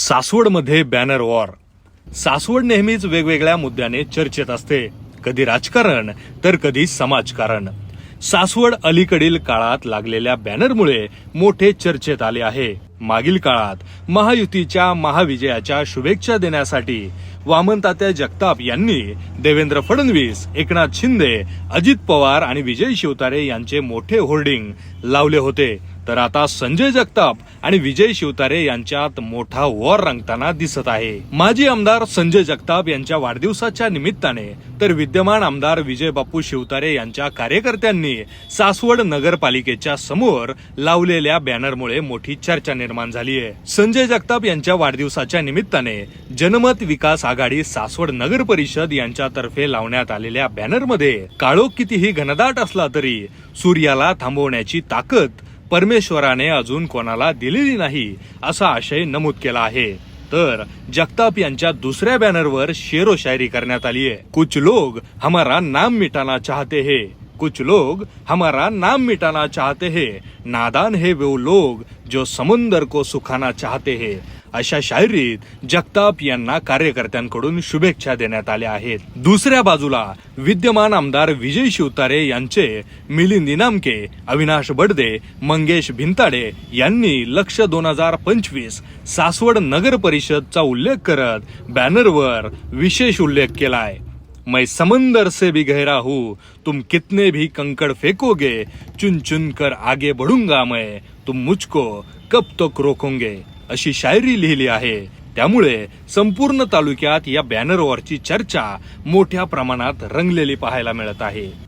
सासवडमध्ये banner war Saswad नेहमीच वेगवेगळ्या मुद्द्याने चर्चेत असते. कधी राजकारण तर कधी समाजकारण. सासवड अलीकडील काळात लागलेल्या बॅनरमुळे मोठे चर्चेत आले आहे. मागील काळात महायुतीच्या महाविजयाच्या शुभेच्छा देण्यासाठी वामनतात्या जगताप यांनी देवेंद्र फडणवीस एकनाथ शिंदे अजित पवार आणि विजय शिवतारे यांचे मोठे होर्डिंग लावले होते. तर आता संजय जगताप आणि विजय शिवतारे यांच्यात मोठा वॉर रंगताना दिसत आहे. माजी आमदार संजय जगताप यांच्या वाढदिवसाच्या निमित्ताने तर विद्यमान आमदार विजय बापू शिवतारे यांच्या कार्यकर्त्यांनी सासवड नगरपालिकेच्या समोर लावलेल्या बॅनरमुळे मोठी चर्चा निर्माण झाली आहे. संजय जगताप यांच्या वाढदिवसाच्या निमित्ताने जनमत विकास आघाडी सासवड नगर परिषद यांच्यातर्फे लावण्यात आलेल्या बॅनरमध्ये काळोख कितीही घनदाट असला तरी सूर्याला थांबवण्याची ताकद परमेश्वराने अजून कोणाला दिलेली नाही असा आशय नमूद केला आहे. तर जगताप यांच्या दुसऱ्या बॅनरवर शेरो शायरी करण्यात आली आहे. कुछ लोग हमारा नाम मिटाना चाहते है. कुछ लोग हमारा नाम मिटाना चाहते है. नादान है वो लोग जो समुंदर को सुखाना चाहते हैं. अशा शायरीत जगताप यांना कार्यकर्त्यांकडून शुभेच्छा देण्यात आल्या आहेत. दुसऱ्या बाजूला विद्यमान आमदार विजय शिवतारे यांचे मिलिंद इनामके अविनाश बडदे मंगेश भिंताडे यांनी लक्ष दोन हजार पंचवीस सासवड नगर परिषदचा उल्लेख करत बॅनरवर विशेष उल्लेख केलाय. मैं समंदर से भी गहरा हूँ तुम कितने भी कंकड़ फेंकोगे चुन चुन कर आगे बढ़ूंगा मैं तुम मुझको कब तक रोकोगे? अशी शायरी लिहिली आहे. त्यामुळे संपूर्ण तालुक्यात या बॅनरवरची चर्चा मोठ्या प्रमाणात रंगलेली पाहायला मिळत आहे.